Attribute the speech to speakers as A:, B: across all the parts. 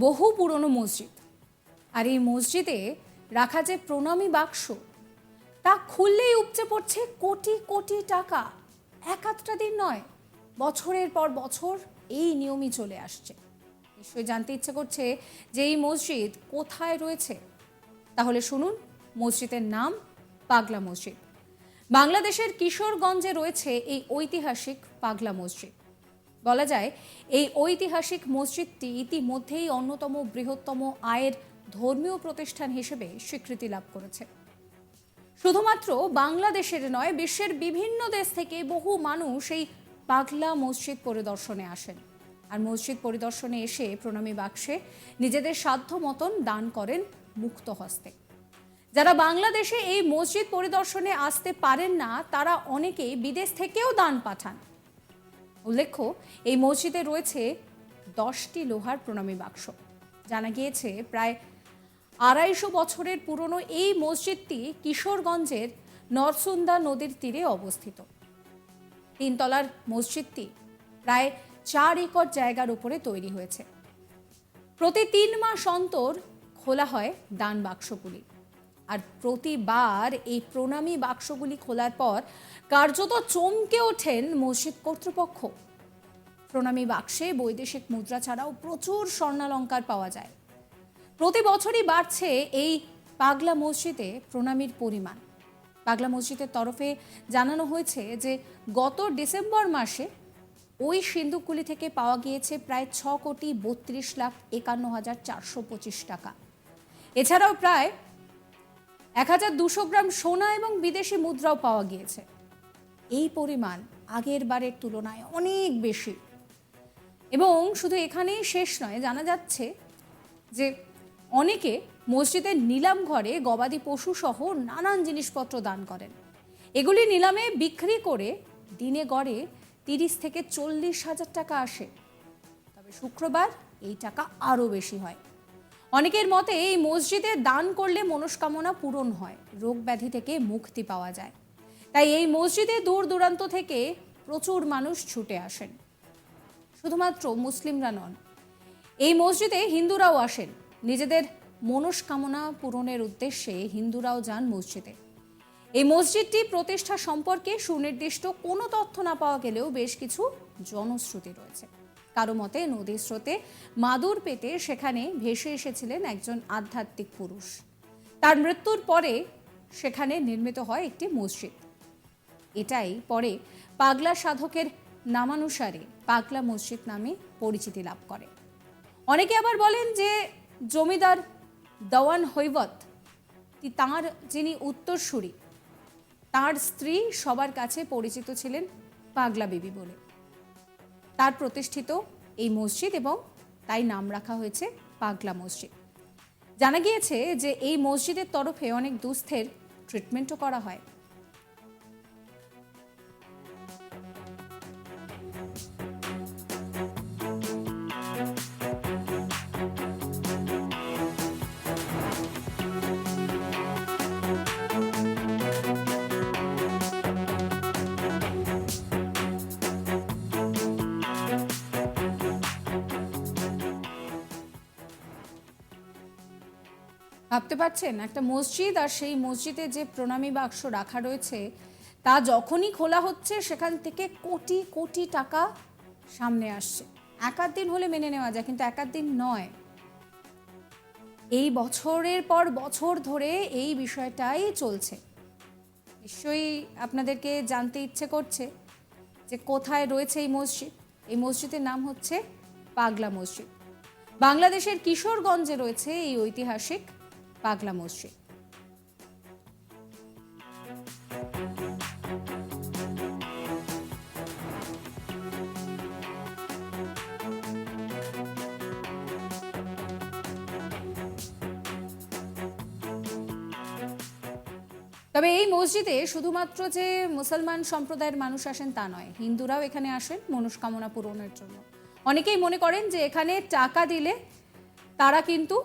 A: বহু পুরনো মসজিদ। আর এই মসজিদে রাখা যে প্রণামী বাক্স, তা খুললেই উপচে পড়ছে কোটি কোটি টাকা। এক আধটা দিন নয়, বছরের পর বছর এই নিয়মই চলে আসছে। নিশ্চয়ই জানতে ইচ্ছে করছে যে এই মসজিদ কোথায় রয়েছে। তাহলে শুনুন, মসজিদের নাম পাগলা মসজিদ। বাংলাদেশের কিশোরগঞ্জে রয়েছে এই ঐতিহাসিক পাগলা মসজিদ। বলা যায়, এই ঐতিহাসিক মসজিদটি ইতিমধ্যেই অন্যতম বৃহত্তম আয়ের ধর্মীয় প্রতিষ্ঠান হিসেবে স্বীকৃতি লাভ করেছে। শুধুমাত্র বাংলাদেশের নয়, বিশ্বের বিভিন্ন দেশ থেকে বহু মানুষ এই পাগলা মসজিদ পরিদর্শনে আসেন। আর মসজিদ পরিদর্শনে এসে প্রণামী বাক্সে নিজেদের সাধ্য মতন দান করেন মুক্ত হস্তে। যারা বাংলাদেশে এই মসজিদ পরিদর্শনে আসতে পারেন না, তারা অনেকেই বিদেশ থেকেও দান পাঠান। উল্লেখ্য, এই মসজিদে রয়েছে দশটি লোহার প্রণামী বাক্স। জানা গিয়েছে, প্রায় আড়াইশো বছরের পুরনো এই মসজিদটি কিশোরগঞ্জের নরসুন্দা নদীর তীরে অবস্থিত। তিনতলার মসজিদটি প্রায় চার একর জায়গার উপরে তৈরি হয়েছে। প্রতি তিন মাস অন্তর খোলা হয় দান বাক্সগুলি। আর প্রতিবার এই প্রণামী বাক্সগুলি খোলার পর কার্যত চমকে ওঠেন মসজিদ কর্তৃপক্ষ। প্রণামী বাক্সে বৈদেশিক মুদ্রা ছাড়াও প্রচুর স্বর্ণালঙ্কার পাওয়া যায়। প্রতি বছরই বাড়ছে এই পাগলা মসজিদে প্রণামীর পরিমাণ। পাগলা মসজিদের তরফে জানানো হয়েছে যে, গত ডিসেম্বর মাসে ওই সিন্ধুকগুলি থেকে পাওয়া গিয়েছে প্রায় ছ কোটি বত্রিশ লাখ একান্ন হাজার চারশো পঁচিশ টাকা। এছাড়াও প্রায় এক হাজার দুশো গ্রাম সোনা এবং বিদেশি মুদ্রাও পাওয়া গিয়েছে। এই পরিমাণ আগের বারের তুলনায় অনেক বেশি। এবং শুধু এখানেই শেষ নয়, জানা যাচ্ছে যে অনেকে মসজিদের নিলাম ঘরে গবাদি পশু সহ নানান জিনিসপত্র দান করেন। এগুলি নিলামে বিক্রি করে দিনে গড়ে তিরিশ থেকে চল্লিশ হাজার টাকা আসে। তবে শুক্রবার এই টাকা আরও বেশি হয়। অনেকের মতে এই মসজিদে দান করলে মনস্কামনা পূরণ হয় রোগ ব্যাধি থেকে মুক্তি পাওয়া যায়। তাই এই মসজিদে দূর দূরান্ত থেকে প্রচুর মানুষ ছুটে আসেন। শুধুমাত্র মুসলিমরা নন, এই মসজিদে হিন্দুরাও আসেন। নিজেদের মনস্কামনা পূরণের উদ্দেশ্যে হিন্দুরাও যান মসজিদে। এই মসজিদটি প্রতিষ্ঠা সম্পর্কে সুনির্দিষ্ট কোনো তথ্য না পাওয়া গেলেও বেশ কিছু জনশ্রুতি রয়েছে। কারও মতে নদীর স্রোতে মাদুর পেতে সেখানে ভেসে এসেছিলেন একজন আধ্যাত্মিক পুরুষ। তার মৃত্যুর পরে সেখানে নির্মিত হয় একটি মসজিদ। এটাই পরে পাগলা সাধকের নামানুসারে পাগলা মসজিদ নামে পরিচিতি লাভ করে। অনেকে আবার বলেন যে জমিদার দওয়ান হৈবত তাঁর যিনি উত্তরসূরি, তার স্ত্রী সবার কাছে পরিচিত ছিলেন পাগলা বিবি বলে। তার প্রতিষ্ঠিত এই মসজিদ এবং তাই নাম রাখা হয়েছে পাগলা মসজিদ। জানা গিয়েছে যে এই মসজিদের তরফে অনেক দুস্থের ট্রিটমেন্টও করা হয়। ভাবতে পারছেন? একটা মসজিদ আর সেই মসজিদে যে প্রণামী বাক্স রাখা রয়েছে, তা যখনই খোলা হচ্ছে, সেখান থেকে কোটি কোটি টাকা সামনে আসছে। একাধ দিন হলে মেনে নেওয়া যায়, কিন্তু একাধ দিন নয়। এই বছরের পর বছর ধরে এই বিষয়টাই চলছে। নিশ্চয়ই আপনাদেরকে জানতে ইচ্ছে করছে যে কোথায় রয়েছে এই মসজিদ। এই মসজিদের নাম হচ্ছে পাগলা মসজিদ। বাংলাদেশের কিশোরগঞ্জে রয়েছে এই ঐতিহাসিক পাগলা মসজিদ। তবে এই মসজিদে শুধুমাত্র যে মুসলমান সম্প্রদায়ের মানুষ আসেন তা নয়, হিন্দুরাও এখানে আসেন মনস্কামনা পূরণের জন্য। অনেকেই মনে করেন যে এখানে টাকা দিলে তারা কিন্তু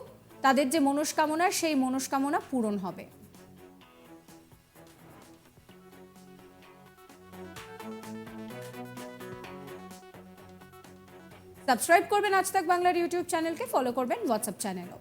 A: তাদের যে মনস্কামনা, সেই মনস্কামনা পূরণ হবে। সাবস্ক্রাইব করবেন আজ তাক বাংলার ইউটিউব চ্যানেলকে ফলো করবেন হোয়াটসঅ্যাপ চ্যানেলও